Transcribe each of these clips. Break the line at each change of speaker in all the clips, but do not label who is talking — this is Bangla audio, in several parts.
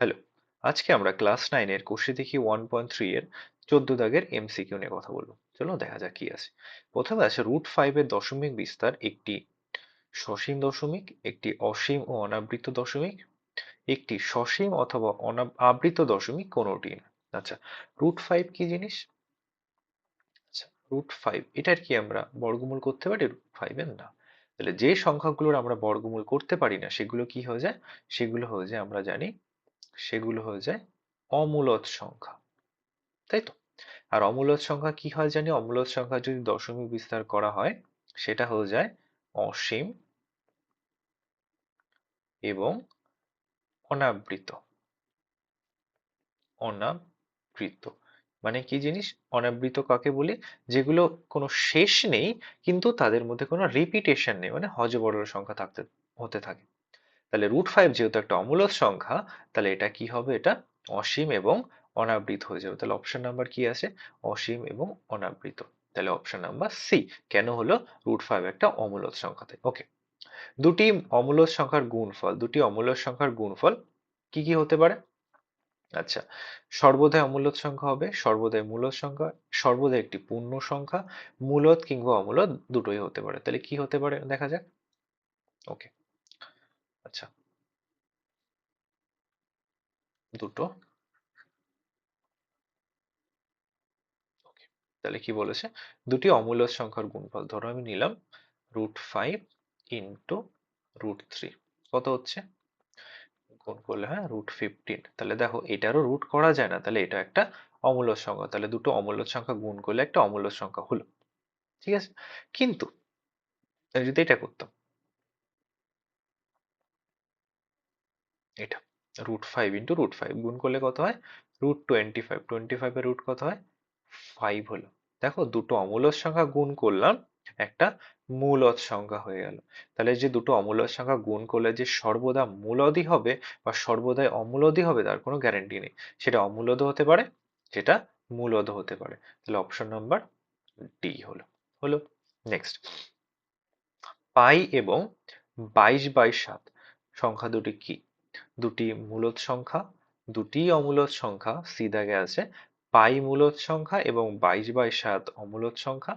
হ্যালো, আজকে আমরা ক্লাস নাইনের কোষে দেখি ওয়ান পয়েন্ট থ্রি এর চোদ্দ দাগের এমসিকিউ নিয়ে কথা বলব। চলো দেখা যাক কি আছে। প্রথমে আছে রুট ফাইভের দশমিক বিস্তার, একটি সসীম দশমিক, একটি অসীম ও অনাবৃত দশমিক, একটি সসীম অথবা আবৃত দশমিক কোনোটি। আচ্ছা রুট ফাইভ কি জিনিস? আচ্ছা রুট ফাইভ, এটার কি আমরা বর্গমূল করতে পারি? রুট ফাইভ এর না। তাহলে যে সংখ্যাগুলোর আমরা বর্গমূল করতে পারি না, সেগুলো কি হয়ে যায়? সেগুলো হয়ে যায়, আমরা জানি সেগুলো হয়ে যায় অমূলদ সংখ্যা। তাই তো? আর অমূলদ সংখ্যা কি হয় জানি? অমূলদ সংখ্যা যদি দশমিক বিস্তার করা হয়, সেটা হয়ে যায় অসীম এবং অনাবৃত। অনাবৃত। মানে কি জিনিস? অনাবৃত কাকে বলি? যেগুলো কোনো শেষ নেই, কিন্তু তাদের মধ্যে কোনো রিপিটেশন নেই মানে হজবড় সংখ্যা থাকতে, হতে থাকে। তাহলে রুট ফাইভ যেহেতু একটা অমূলদ সংখ্যা, তাহলে এটা কি হবে? এটা অসীম এবং অনাবৃত হয়ে যাবে। তাহলে অপশন নাম্বার কি আছে? অসীম এবং অনাবৃত। তাহলে অপশন নাম্বার সি কেন হলো? রুট ফাইভ একটা অমূলদ সংখ্যা থেকে ওকে দুটি অমূলদ সংখ্যার গুণফল, দুটি অমূলদ সংখ্যার গুণফল কি কি হতে পারে? আচ্ছা সর্বদাই অমূলত সংখ্যা হবে, সর্বদাই মূলত সংখ্যা, সর্বদাই একটি পূর্ণ সংখ্যা মূলত কিংবা অমূলত দুটোই হতে পারে। তাহলে কি হতে পারে? দেখা যাক। ওকে আচ্ছা। দুটো। তাহলে কি বলেছে? দুটি অমূলদ সংখ্যার গুণফল, ধরো আমি নিলাম root five into root three কত হচ্ছে? গুণ করলে হ্যাঁ রুট ফিফটিন তাহলে দেখো, এটারও রুট করা যায় না, তাহলে এটা একটা অমূল্য সংখ্যা। তাহলে দুটো অমূল্য সংখ্যা গুণ করলে একটা অমূল্য সংখ্যা হলো। ঠিক আছে? কিন্তু যদি এটা করতাম এটা root five into root five গুণ করলে কত হয়? রুট টোয়েন্টি ফাইভ টোয়েন্টি ফাইভের রুট কত হয়? ফাইভ হলো। দেখো, দুটো অমূলদ সংখ্যা গুণ করলাম, একটা মূলদ সংখ্যা হয়ে গেল। তাহলে যে দুটো অমূলদ সংখ্যা গুণ করলে যে সর্বদা মূলদই হবে বা সর্বদাই অমূলদই হবে, তার কোনো গ্যারান্টি নেই। সেটা অমূলদ হতে পারে, সেটা মূলদ হতে পারে। তাহলে অপশন নাম্বার ডি হলো। হলো। নেক্সট পাই এবং বাইশ বাই সাত সংখ্যা দুটি কি? দুটি মূলদ সংখ্যা, দুটি অমূলদ সংখ্যা সি দাগে আছে, পাই মূলদ সংখ্যা এবং বাইশ বাই সাত অমূলদ সংখ্যা,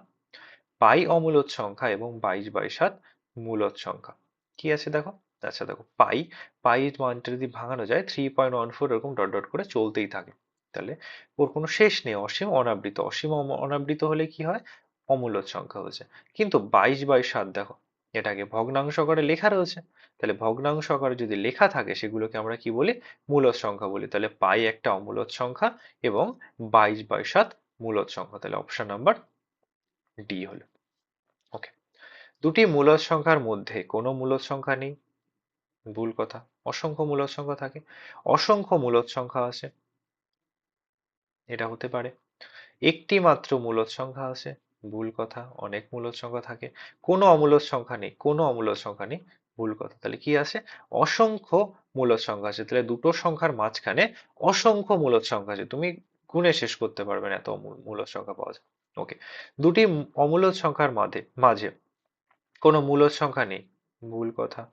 পাই অমূলদ সংখ্যা এবং বাইশ বাই সাত মূলদ সংখ্যা। কি আছে দেখো? আচ্ছা দেখো, পাই পাই মানটা যদি ভাঙানো যায় থ্রি পয়েন্ট ওয়ান ফোর এরকম ডট ডট করে চলতেই থাকে। তাহলে ওর কোনো শেষ নেই, অসীম, অনাবৃত। অসীম অনাবৃত হলে কি হয়? অমূলদ সংখ্যা হয়েছে। কিন্তু বাইশ বাই সাত দেখো এটাকে ভগ্নাংশ আকারে লেখা রয়েছে। তাহলে ভগ্নাংশ আকারে যদি লেখা থাকে, সেগুলোকে আমরা কি বলি? মূলদ সংখ্যা বলি। তাহলে পাই একটা অমূলদ সংখ্যা এবং বাইশ বাই সাত মূলদ সংখ্যা। তাহলে অপশন নাম্বার ডি হলো। ওকে। দুটি মূলদ সংখ্যার মধ্যে কোনো মূলদ সংখ্যা নেই। ভুল কথা। অসংখ্য মূলদ সংখ্যা থাকে। অসংখ্য মূলদ সংখ্যা আছে। এটা হতে পারে। একটি মাত্র মূলদ সংখ্যা আছে। ভুল কথা, অনেক মূলদ সংখ্যা থাকে, কোনো অমূলদ সংখ্যা নেই, কোনো অমূলদ সংখ্যা নেই, ভুল কথা। তাহলে কি আছে অসংখ্য মূলদ সংখ্যা আছে তাহলে দুটো সংখ্যার মাঝখানে অসংখ্য মূলদ সংখ্যা আছে তুমি গুণে শেষ করতে পারবে না এত মূল- মূলদ সংখ্যা পাওয়া যায়। ওকে দুটি অমূলদ সংখ্যার মাঝে মাঝে কোনো মূলদ সংখ্যা নেই, ভুল কথা।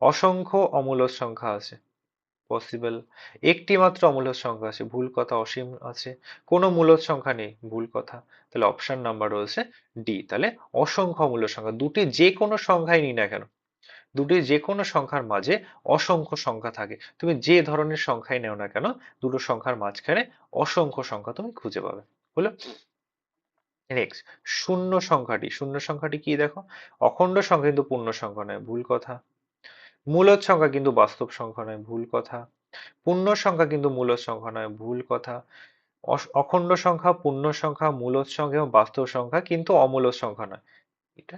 অসংখ্য অমূলদ সংখ্যা আছে পসিবল একটি মাত্র অমূলদ সংখ্যা আছে, ভুল কথা অসীম আছে, কোনো মূলদ সংখ্যা নেই, ভুল কথা। তাহলে অপশন নাম্বার রয়েছে ডি তাহলে অসংখ্য অমূলদ সংখ্যা, দুটি যে কোনো সংখ্যাই নিই না কেন? দুটি যে কোনো সংখ্যার মাঝে অসংখ্য সংখ্যা থাকে। তুমি যে ধরনের সংখ্যাই নেও না কেন, দুটো সংখ্যার মাঝখানে অসংখ্য সংখ্যা তুমি খুঁজে পাবে। হলো? নেক্সট শূন্য সংখ্যাটি। শূন্য সংখ্যাটি কি দেখো? অখণ্ড সংখ্যা কিন্তু পূর্ণ সংখ্যা নয়, ভুল কথা। মূলদ সংখ্যা কিন্তু বাস্তব সংখ্যা নয়, ভুল কথা। পূর্ণ সংখ্যা কিন্তু মূলদ সংখ্যা নয়, ভুল কথা। অখণ্ড সংখ্যা, পূর্ণ সংখ্যা মূলদ সংখ্যা এবং বাস্তব সংখ্যা কিন্তু অমূলদ সংখ্যা নয়। এটা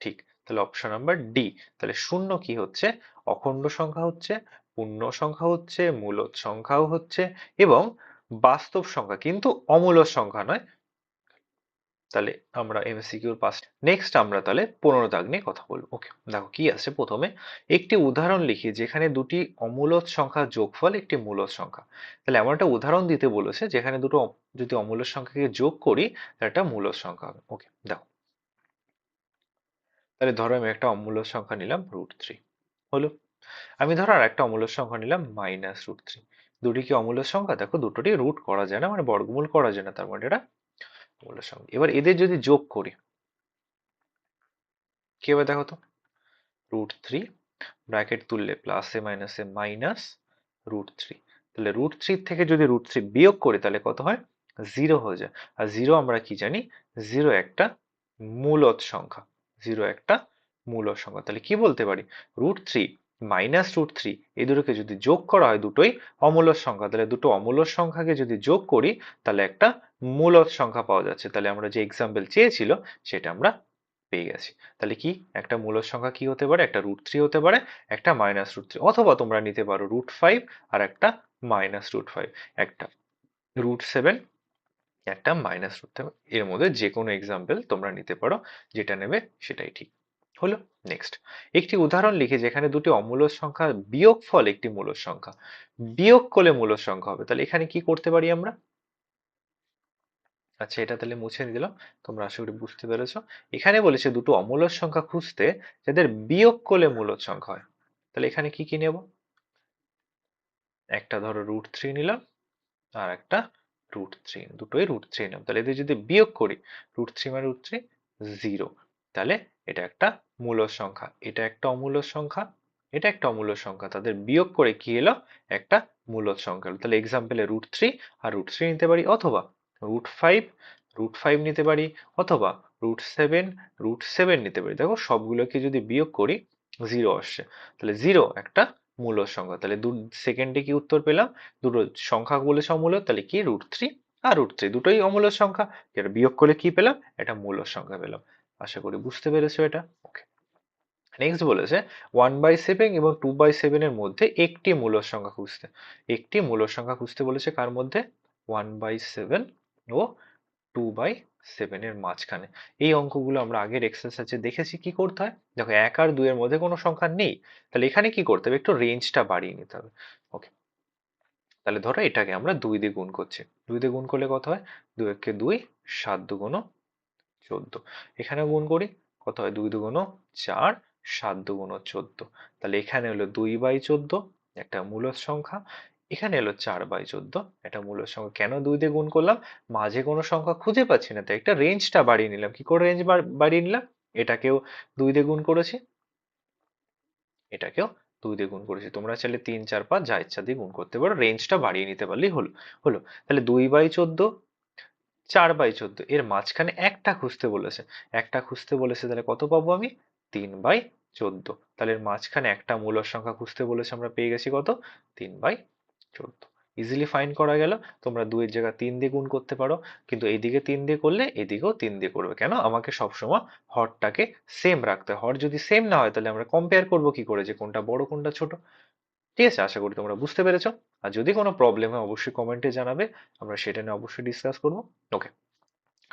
ঠিক। তাহলে অপশন নাম্বার ডি তাহলে শূন্য কি হচ্ছে? অখণ্ড সংখ্যা হচ্ছে, পূর্ণ সংখ্যা হচ্ছে মূলদ সংখ্যাও হচ্ছে এবং বাস্তব সংখ্যা কিন্তু অমূলদ সংখ্যা নয়। তাহলে আমরা এমসিকিউর পাস নেক্সট আমরা তাহলে পনেরো দাগ নিয়ে কথা বলব। ওকে দেখো কি আছে প্রথমে? একটি উদাহরণ লিখি, যেখানে দুটি অমূলদ সংখ্যার যোগফল একটি মূলদ সংখ্যা। তাহলে এমন একটা উদাহরণ দিতে বলেছে, যেখানে দুটো যদি অমূলদ সংখ্যাকে যোগ করি, তাহলে একটা মূলদ সংখ্যা হবে। ওকে দেখো। তাহলে ধরো আমি একটা অমূলদ সংখ্যা নিলাম রুট থ্রি হলো? আমি ধরো আর একটা অমূল্য সংখ্যা নিলাম মাইনাস রুট থ্রি দুটি কি অমূল্য সংখ্যা? দেখো দুটোটি রুট করা যায় না মানে বর্গমূল করা যায় না, তার মানে এটা অমূল্য সংখ্যা এবার এদের যদি যোগ করি, কি হবে দেখো তো? রুট থ্রি ব্র্যাকেট তুললে plus A minus A minus root three তাহলে রুট থ্রি থেকে যদি রুট থ্রি বিয়োগ করি, তাহলে কত হয়? জিরো হয়ে যায়। আর জিরো আমরা কি জানি? জিরো একটা মূলত সংখ্যা। জিরো একটা মূলদ সংখ্যা। তাহলে কি বলতে পারি? Root three minus root three এই দুটোকে যদি যোগ করা হয় দুটোই অমূলদ সংখ্যা। তাহলে দুটো অমূলদ সংখ্যাকে যদি যোগ করি, তাহলে একটা মূলদ সংখ্যা পাওয়া যাচ্ছে। তাহলে আমরা যে এক্সাম্পল চেয়েছিল, সেটা আমরা পেয়ে গেছি। তাহলে কি? একটা মূলদ সংখ্যা কি হতে পারে? একটা রুট থ্রি হতে পারে, একটা মাইনাস রুট থ্রি অথবা তোমরা নিতে পারো রুট ফাইভ আর একটা মাইনাস রুট ফাইভ একটা রুট সেভেন একটা মাইনাস রুট সেভেন এর মধ্যে যে কোনো এক্সাম্পল তোমরা নিতে পারো, যেটা নেবে সেটাই ঠিক। হলো নেক্সট একটি উদাহরণ লিখে যেখানে দুটি অমূল্য সংখ্যা বিয়োগ ফল একটি মূল সংখ্যা। বিয়োগ করলে মূল সংখ্যা হবে। তাহলে এখানে কি করতে পারি আমরা? আচ্ছা এটা তাহলে মুছে দিলাম। তোমরা আশা করি বুঝতে পেরেছ। এখানে বলেছে দুটো অমূলদ সংখ্যা খুঁজতে যাদের বিয়োগ করলে মূলদ সংখ্যা হয়। তাহলে এখানে কি কি নেব? একটা ধরো রুট থ্রি নিলাম, আর একটা রুট থ্রি দুটোই রুট থ্রি নিলাম তাহলে এদের যদি বিয়োগ করি রুট থ্রি মানে রুট থ্রি জিরো তাহলে এটা একটা মূলদ সংখ্যা। এটা একটা অমূল্য সংখ্যা, এটা একটা অমূল্য সংখ্যা। তাদের বিয়োগ করে কি এলো? একটা মূলদ সংখ্যা তাহলে এক্সাম্পলে রুট থ্রি আর রুট থ্রি নিতে পারি অথবা রুট ফাইভ রুট ফাইভ নিতে পারি অথবা রুট সেভেন রুট সেভেন নিতে পারি। দেখো সবগুলোকে যদি বিয়োগ করি জিরো আসছে। তাহলে জিরো একটা মূল সংখ্যা। তাহলে দু সেকেন্ডে কি উত্তর পেলাম? দুটো সংখ্যা বলেছে অমূল্য তাহলে কি? রুট থ্রি আর রুট থ্রি দুটোই অমূল্য সংখ্যা। এটা বিয়োগ করলে কি পেলাম? এটা মূল সংখ্যা পেলাম। আশা করি বুঝতে পেরেছ এটা? ওকে নেক্সট বলেছে ওয়ান বাই সেভেন এবং টু বাই সেভেনের মধ্যে একটি মূল সংখ্যা খুঁজতে। একটি মূল সংখ্যা খুঁজতে বলেছে কার মধ্যে? ওয়ান বাই সেভেন ও টু বাই সেভেনের মাঝখানে। এই অঙ্কগুলো আমরা আগের এক্সারসাইজে দেখেছি কি করতে হয়? দেখো এক আর দুইয়ের মধ্যে কোনো সংখ্যা নেই, তাহলে এখানে কি করতে হবে? একটু রেঞ্জটা বাড়িয়ে নিতে হবে। ওকে তাহলে ধরো এটাকে আমরা দুই দিয়ে গুণ করছি। দুই দিয়ে গুণ করলে কত হয়? দুই একে দুই, সাত দুগুণ চোদ্দ। এখানে গুণ করি, কত হয়? দুই দুগুণ চার, সাত দুগুণ চোদ্দ। তাহলে এখানে হলো দুই বাই চোদ্দ, একটা মূলত সংখ্যা। এখানে এলো চার বাই চোদ্দ। এটা মূলের সংখ্যা কেন দুই দিয়ে গুণ করলাম? মাঝে কোনো সংখ্যা খুঁজে পাচ্ছি না, তাই একটা রেঞ্জটা বাড়িয়ে নিলাম। কি করে রেঞ্জ বাড়িয়ে নিলাম? এটাকেও দুই দিয়ে গুণ করেছি। এটাকেও দুই দিয়ে গুণ করেছি। তোমরা চাইলে তিন, চার, পাঁচ যা ইচ্ছা দিয়ে গুণ করতে পারো। রেঞ্জটা বাড়িয়ে নিতে পারলেই হলো। হলো। তাহলে দুই বাই চোদ্দ, চার বাই চোদ্দ। এর মাঝখানে একটা খুঁজতে বলেছে। একটা খুঁজতে বলেছে তাহলে কত পাবো আমি? তিন বাই চোদ্দ। তাহলে এর মাঝখানে একটা মূলর সংখ্যা খুঁজতে বলেছে, আমরা পেয়ে গেছি কত? তিন বাই চোদ্দ ইজিলি ফাইন করা গেল, তোমরা দুয়ের জায়গায় তিন দিয়ে গুণ করতে পারো, কিন্তু এদিকে তিন দিয়ে করলে এদিকেও তিন দিয়ে করবে। কেন? আমাকে সবসময় হরটাকে সেম রাখতে হর যদি সেম না হয়, তাহলে আমরা কম্পেয়ার করব কি করে যে কোনটা বড়, কোনটা ছোট। ঠিক আছে? আশা করি তোমরা বুঝতে পেরেছ। আর যদি কোনো প্রবলেম হয় অবশ্যই কমেন্টে জানাবে। আমরা সেটা নিয়ে অবশ্যই ডিসকাস করব। ওকে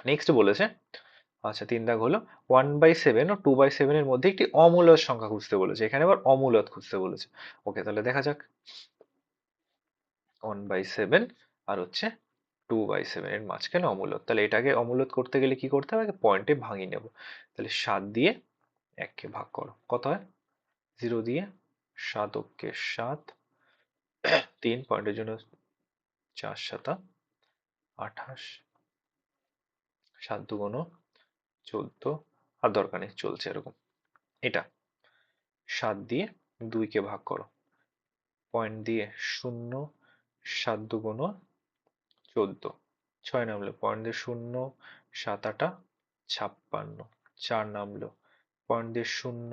নেক্সট বলেছে আচ্ছা তিন দাগ হলো ওয়ান বাই সেভেন ও টু বাই সেভেনের মধ্যে একটি অমূলত সংখ্যা খুঁজতে বলেছে। এখানে আবার অমূলত খুঁজতে বলেছে। ওকে তাহলে দেখা যাক। ওয়ান বাই সেভেন আর হচ্ছে টু বাই সেভেন এর মাঝখানে অমূলত তাহলে এটাকে অমূলত করতে গেলে কি করতে হবে? পয়েন্টে ভাঙিয়ে নেব। তাহলে সাত দিয়ে এককে ভাগ করো। কত হয়? জিরো দিয়ে সাত ওকে সাত। তিন পয়েন্টের জন্য চার সাতা। আঠাশ। সাত দুগুণ চোদ্দ। আর দরকার নেই, চলছে এরকম। এটা। সাত দিয়ে দুইকে ভাগ করো। পয়েন্ট দিয়ে শূন্য সাত দুগুণ চোদ্দ। ছয় নামলো পয়েন্ট দিয়ে শূন্য সাত আটা ছাপ্পান্ন। চার নামলো পয়েন্ট দিয়ে শূন্য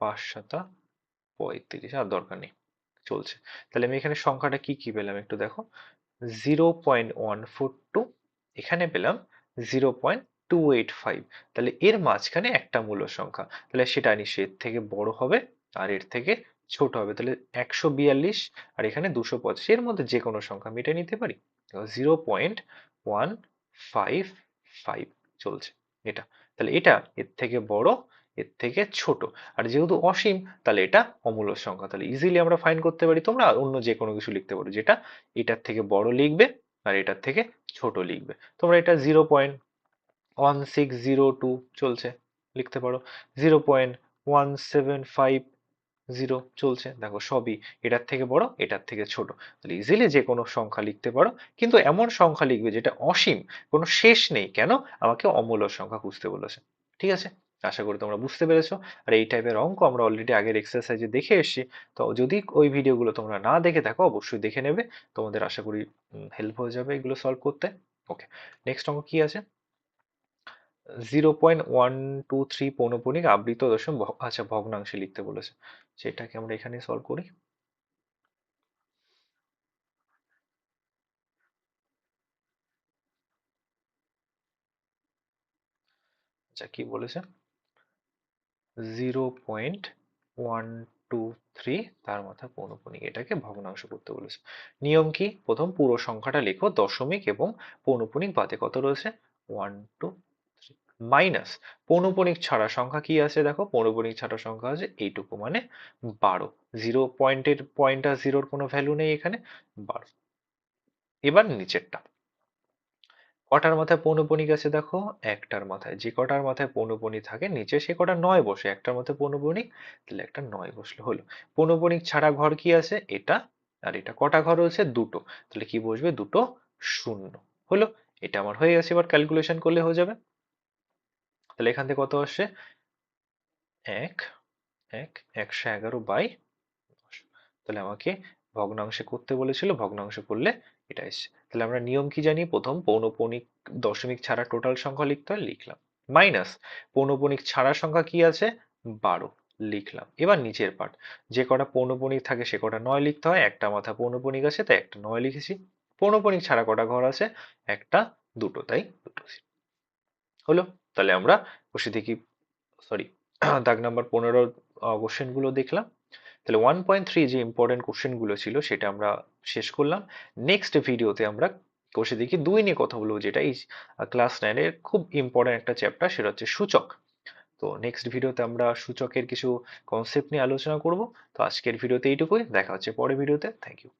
পাঁচ সাতা পঁয়ত্রিশ। আর দরকার নেই, চলছে। তাহলে আমি এখানে সংখ্যাটা কি কি পেলাম একটু দেখো। Zero point one four two, এখানে পেলাম zero point two eight five. তাহলে এর মাঝখানে একটা মূল সংখ্যা। তাহলে সেটা নিশ্চয়ই এর থেকে বড় হবে, আর এর থেকে ছোট হবে, তাহলে একশো বিয়াল্লিশ আর এখানে দুশো পঁচাশি। এর মধ্যে যে কোনো সংখ্যা মিটে নিতে পারি। Zero point one five five চলছে এটা। তাহলে এটা এর থেকে বড়, এর থেকে ছোট। আর যেহেতু অসীম, তাহলে এটা অমূল্য সংখ্যা। তাহলে ইজিলি আমরা ফাইন করতে পারি তোমরা অন্য যে কোনো কিছু লিখতে পারো যেটা এটার থেকে বড় লিখবে আর এটার থেকে ছোট লিখবে। তোমরা এটা zero point one six zero two চলছে, লিখতে পারো। Zero point one seven five zero চলছে। দেখো সবই এটার থেকে বড়, এটার থেকে ছোট। তাহলে ইজিলি যে কোনো সংখ্যা লিখতে পারো। কিন্তু এমন সংখ্যা লিখবে যেটা অসীম, কোনো শেষ নেই। কেন? আমাকে অমূল্য সংখ্যা খুঁজতে বলেছে। ঠিক আছে? আশা করি তোমরা বুঝতে পেরেছ। আর এই টাইপের অঙ্ক আমরা অলরেডি আগের এক্সারসাইজে দেখে এসেছি। তো যদি ওই ভিডিওগুলো তোমরা না দেখে থাকো, অবশ্যই দেখে নেবে। তোমাদের আশা করি হেল্প হয়ে যাবে এগুলো সলভ করতে। ওকে নেক্সট অঙ্ক কি আছে? Zero point one two three পৌনপুনিক আবৃত দশম আচ্ছা ভগ্নাংশে লিখতে বলেছে। সেটাকে আমরা এখানে সলভ করি। আচ্ছা কি বলেছে? Zero point one two three তার মাথা পৌনপুনিক, এটাকে ভগ্নাংশ করতে বলেছে। নিয়ম কি? প্রথম পুরো সংখ্যাটা লেখো, দশমিক এবং পৌনপুনিক বাদে কত রয়েছে? One two minus. পৌনপণিক ছাড়া সংখ্যা কি আছে দেখো? পৌনপুনিক ছাড়া সংখ্যা আছে এইটুকু মানে বারো। জিরো পয়েন্টের পয়েন্ট আর জিরোর কোনো ভ্যালু নেই এখানে, বারো। এবার নিচেরটা। কটার মাথায় পৌনপুনিক আছে দেখো? একটার মাথায়। যে কটার মাথায় পৌনপুনিক থাকে, নিচে সে কটা নয় বসে। একটার মাথায় পৌনপুনিক তাহলে একটা নয় বসলে হলো। পৌনপণিক ছাড়া ঘর কি আছে? এটা আর এটা কটা ঘর রয়েছে? দুটো। তাহলে কি বসবে? দুটো শূন্য। হলো? এটা আমার হয়ে গেছে। এবার ক্যালকুলেশন করলে হয়ে যাবে। তাহলে এখান থেকে কত আসছে এক এক, একশো এগারো বাই তাহলে আমাকে ভগ্নাংশে করতে বলেছিল, ভগ্নাংশ করলে এটা এসছে তাহলে আমরা নিয়ম কি জানি? প্রথম পৌনপণিক দশমিক ছাড়া টোটাল সংখ্যা লিখতে হয়, লিখলাম। মাইনাস পৌনপণিক ছাড়া সংখ্যা কি আছে? বারো, লিখলাম। এবার নিচের পার্ট যে কটা পৌনপণিক থাকে সে কটা নয় লিখতে হয়, একটা মাথা পৌনপণিক আছে, তাই একটা নয় লিখেছি। পৌনপণিক ছাড়া কটা ঘর আছে? একটা, দুটো, তাই দুটো হলো? তাহলে আমরা বসে দেখি সরি দাগ নাম্বার পনেরো কোশ্চেনগুলো দেখলাম। তাহলে ওয়ান পয়েন্ট থ্রি যে ইম্পর্টেন্ট কোশ্চেনগুলো ছিল সেটা আমরা শেষ করলাম। নেক্সট ভিডিওতে আমরা বসে দেখি দুই নিয়ে কথা বলব, যেটা এই ক্লাস নাইনের খুব ইম্পর্টেন্ট একটা চ্যাপ্টার সেটা হচ্ছে সূচক। তো নেক্সট ভিডিওতে আমরা সূচকের কিছু কনসেপ্ট নিয়ে আলোচনা করব। তো আজকের ভিডিওতে এইটুকুই, দেখা হচ্ছে পরের ভিডিওতে থ্যাংক ইউ